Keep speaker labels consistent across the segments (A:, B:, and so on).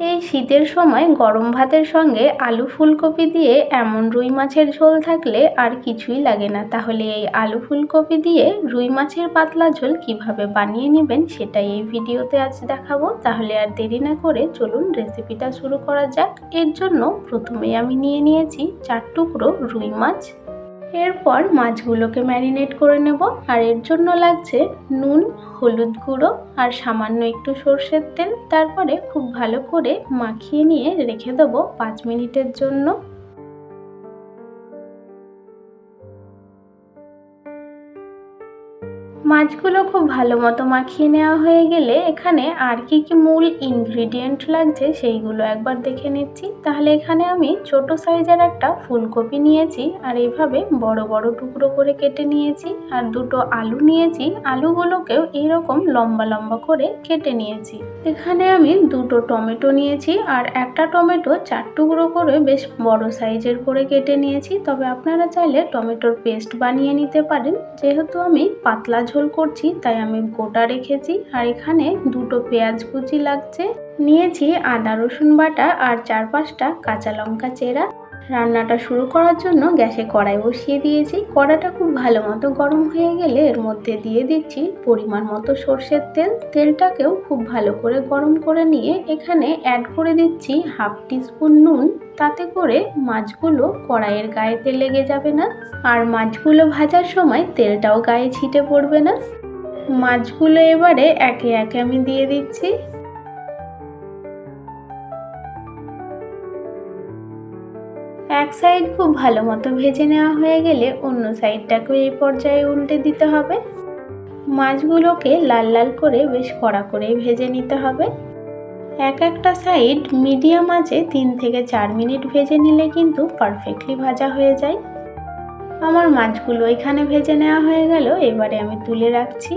A: এই শীতের সময় গরম ভাতের সঙ্গে আলু ফুলকপি দিয়ে এমন রুই মাছের ঝোল থাকলে আর কিছুই লাগে না। তাহলে এই আলু ফুলকপি দিয়ে রুই মাছের পাতলা ঝোল কীভাবে বানিয়ে নেবেন সেটাই এই ভিডিওতে আজ দেখাবো। তাহলে আর দেরি না করে চলুন রেসিপিটা শুরু করা যাক। এর জন্য প্রথমেই আমি নিয়ে নিয়েছি চার টুকরো রুই মাছ। এরপর মাছগুলোকে ম্যারিনেট করে নেব। আর এর জন্য লাগছে নুন, হলুদ গুঁড়ো আর সামান্য একটু সর্ষের তেল। তারপরে খুব ভালো করে মাখিয়ে নিয়ে রেখে দেবো পাঁচ মিনিটের জন্য। মাছগুলো খুব ভালো মতো মাখিয়ে নেওয়া হয়ে গেলে এখানে আর কি কি মূল ইনগ্রিডিয়েন্ট লাগছে সেইগুলো একবার দেখে নিচ্ছি। তাহলে এখানে আমি ছোট সাইজের একটা ফুলকপি নিয়েছি আর এইভাবে বড় বড় টুকরো করে কেটে নিয়েছি আর দুটো আলু নিয়েছি। আলুগুলোকেও এইরকম লম্বা লম্বা করে কেটে নিয়েছি। এখানে আমি দুটো টমেটো নিয়েছি আর একটা টমেটো চার টুকরো করে বেশ বড় সাইজের করে কেটে নিয়েছি। তবে আপনারা চাইলে টমেটোর পেস্ট বানিয়ে নিতে পারেন। যেহেতু আমি পাতলা ঝোল করছি, তাই আমি গোটা রেখেছি। আর এখানে দুটো পেঁয়াজ কুচি লাগছে। নিয়েছি আদা রসুন বাটা আর চার পাঁচটা কাঁচা লঙ্কা চেরা। রান্নাটা শুরু করার জন্য গ্যাসে কড়াই বসিয়ে দিয়েছি। কড়াটা খুব ভালো মতো গরম হয়ে গেলে এর মধ্যে দিয়ে দিচ্ছি পরিমাণ মতো সর্ষের তেল। তেলটাকেও খুব ভালো করে গরম করে নিয়ে এখানে অ্যাড করে দিচ্ছি হাফ টিস্পুন নুন। তাতে করে মাছগুলো কড়াইয়ের গায়েতে লেগে যাবে না। আর মাছগুলো ভাজার সময় তেলটাও গায়ে ছিটে পড়বে না। মাছগুলো এবারে একে একে আমি দিয়ে দিচ্ছি। এক সাইড খুব ভালো মতো ভেজে নেওয়া হয়ে গেলে অন্য সাইডটাকেও এই পর্যায়ে উল্টে দিতে হবে। মাছগুলোকে লাল লাল করে বেশ কড়া করে ভেজে নিতে হবে। এক একটা সাইড মিডিয়াম আছে তিন থেকে চার মিনিট ভেজে নিলে কিন্তু পারফেক্টলি ভাজা হয়ে যায়। আমার মাছগুলো এখানে ভেজে নেওয়া হয়ে গেল, এবারে আমি তুলে রাখছি।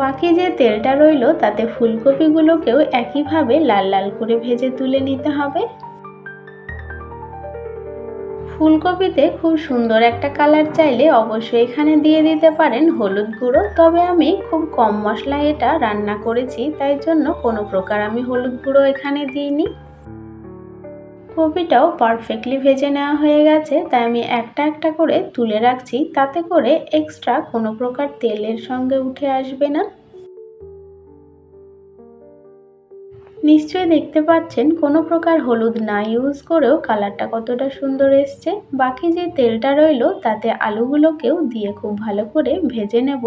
A: বাকি যে তেলটা রইল, তাতে ফুলকপিগুলোকেও একইভাবে লাল লাল করে ভেজে তুলে নিতে হবে। ফুলকপিতে খুব সুন্দর একটা কালার চাইলে অবশ্যই এখানে দিয়ে দিতে পারেন হলুদ গুঁড়ো। তবে আমি খুব কম মশলায় এটা রান্না করেছি, তাই জন্য কোনো প্রকার আমি হলুদ গুঁড়ো এখানে দিইনি। কপিটাও পারফেক্টলি ভেজে নেওয়া হয়ে গেছে, তাই আমি একটা একটা করে তুলে রাখছি, তাতে করে এক্সট্রা কোনো প্রকার তেলের সঙ্গে উঠে আসবে না। নিশ্চয়ই দেখতে পাচ্ছেন, কোনো প্রকার হলুদ না ইউজ করেও কালারটা কতটা সুন্দর এসছে। বাকি যে তেলটা রইল, তাতে আলুগুলোকেও দিয়ে খুব ভালো করে ভেজে নেব।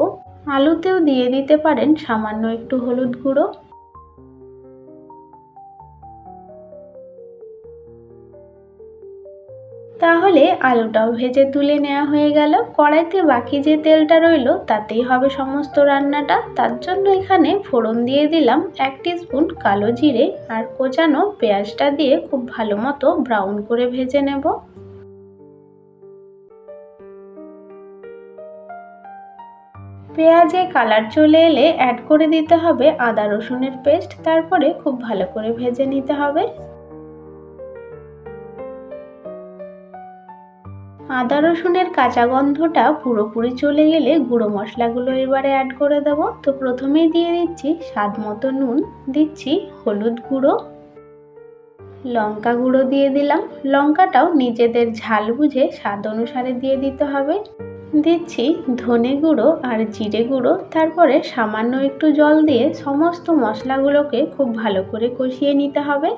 A: আলুতেও দিয়ে দিতে পারেন সামান্য একটু হলুদ গুঁড়ো। তাহলে আলুটাও ভেজে তুলে নেওয়া হয়ে গেল। কড়াইতে বাকি যে তেলটা রইল, তাতেই হবে সমস্ত রান্নাটা। তার জন্য এখানে ফোড়ন দিয়ে দিলাম এক স্পুন কালো জিরে আর কোচানো পেঁয়াজটা দিয়ে খুব ভালো মতো ব্রাউন করে ভেজে নেব। পেঁয়াজে কালার চলে এলে অ্যাড করে দিতে হবে আদা রসুনের পেস্ট তারপরে খুব ভালো করে ভেজে নিতে হবে। আদা রসুনের কাঁচা গন্ধটা পুরোপুরি চলে গেলে গুঁড়ো মশলাগুলো এবারে অ্যাড করে দেব। তো প্রথমেই দিয়ে দিচ্ছি স্বাদ মতো নুন, দিচ্ছি হলুদ গুঁড়ো। লঙ্কা গুঁড়ো দিয়ে দিলাম। লঙ্কাটাও নিজেদের ঝাল বুঝে স্বাদ অনুসারে দিয়ে দিতে হবে। দিচ্ছি ধনে গুঁড়ো আর জিরে গুঁড়ো। তারপরে সামান্য একটু জল দিয়ে সমস্ত মশলাগুলোকে খুব ভালো করে কষিয়ে নিতে হবে।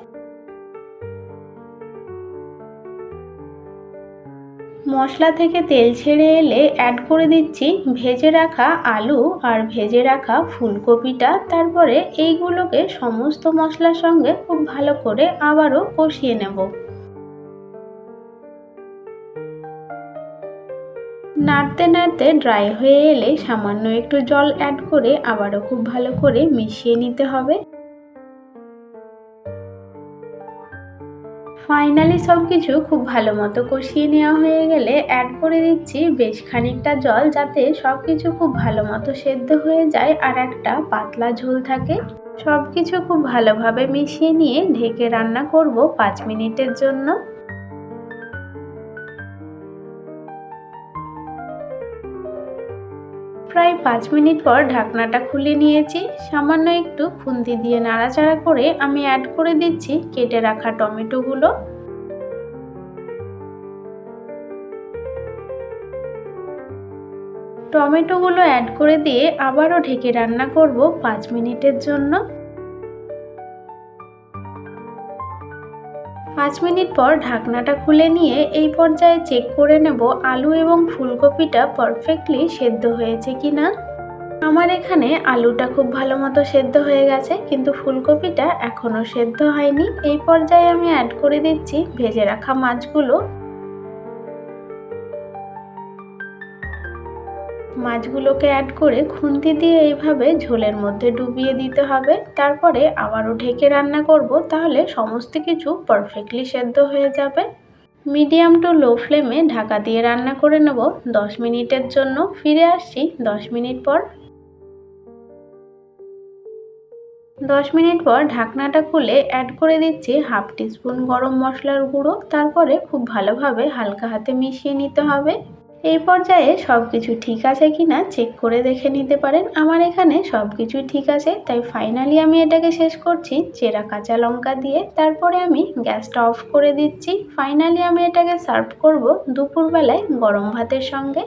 A: মশলা থেকে তেল ছেড়ে এলে অ্যাড করে দিচ্ছি ভেজে রাখা আলু আর ভেজে রাখা ফুলকপিটা। তারপরে এইগুলোকে সমস্ত মশলার সঙ্গে খুব ভালো করে আবারও কষিয়ে নেব। নাড়তে নাড়তে ড্রাই হয়ে এলে সামান্য একটু জল অ্যাড করে আবারও খুব ভালো করে মিশিয়ে নিতে হবে। ফাইনালি সব কিছু খুব ভালো মতো কষিয়ে নেওয়া হয়ে গেলে অ্যাড করে দিচ্ছি বেশ খানিকটা জল যাতে সব কিছু খুব ভালো মতো সেদ্ধ হয়ে যায় আর একটা পাতলা ঝোল থাকে। সব কিছু খুব ভালোভাবে মিশিয়ে নিয়ে ঢেকে রান্না করব পাঁচ মিনিটের জন্য। প্রায় পাঁচ মিনিট পর ঢাকনাটা খুলে নিয়েছি। সামান্য একটু খুন্তি দিয়ে নাড়াচাড়া করে আমি অ্যাড করে দিচ্ছি কেটে রাখা টমেটোগুলো। টমেটোগুলো অ্যাড করে দিয়ে আবারও ঢেকে রান্না করব পাঁচ মিনিটের জন্য। পাঁচ মিনিট পর ঢাকনাটা খুলে নিয়ে এই পর্যায়ে চেক করে নেব আলু এবং ফুলকপিটা পারফেক্টলি সেদ্ধ হয়েছে কি না আমার এখানে আলুটা খুব ভালো মতো সেদ্ধ হয়ে গেছে, কিন্তু ফুলকপিটা এখনও সেদ্ধ হয়নি। এই পর্যায়ে আমি অ্যাড করে দিচ্ছি ভেজে রাখা মাছগুলো। মাছগুলোকে অ্যাড করে খুন্তি দিয়ে এইভাবে ঝোলের মধ্যে ডুবিয়ে দিতে হবে। তারপরে আবারও ঢেকে রান্না করব, তাহলে সমস্ত কিছু পারফেক্টলি সেদ্ধ হয়ে যাবে। মিডিয়াম টু লো ফ্লেমে ঢাকা দিয়ে রান্না করে নেব দশ মিনিটের জন্য। ফিরে আসছি দশ মিনিট পর। দশ মিনিট পর ঢাকনাটা খুলে অ্যাড করে দিচ্ছি হাফ টিস্পুন গরম মশলার গুঁড়ো। তারপরে খুব ভালোভাবে হালকা হাতে মিশিয়ে নিতে হবে। এই পর্যায়ে সব কিছু ঠিক আছে কি না চেক করে দেখে নিতে পারেন। আমার এখানে সব কিছুই ঠিক আছে, তাই ফাইনালি আমি এটাকে শেষ করছি চেরা কাঁচা লঙ্কা দিয়ে। তারপরে আমি গ্যাসটা অফ করে দিচ্ছি। ফাইনালি আমি এটাকে সার্ভ করব দুপুরবেলায় গরম ভাতের সঙ্গে।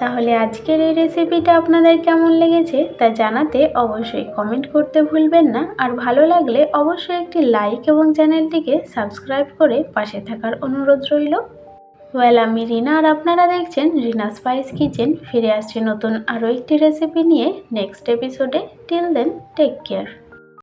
A: তাহলে আজকের এই রেসিপিটা আপনাদের কেমন লেগেছে তা জানাতে অবশ্যই কমেন্ট করতে ভুলবেন না। আর ভালো লাগলে অবশ্যই একটি লাইক এবং চ্যানেলটিকে সাবস্ক্রাইব করে পাশে থাকার অনুরোধ রইল। ওয়েল, আমি রিনা আর আপনারা দেখছেন রিনা স্পাইস কিচেন। ফিরে আসছি নতুন আরও একটি রেসিপি নিয়ে। নেক্সট এপিসোডে টিল দেন টেক কেয়ার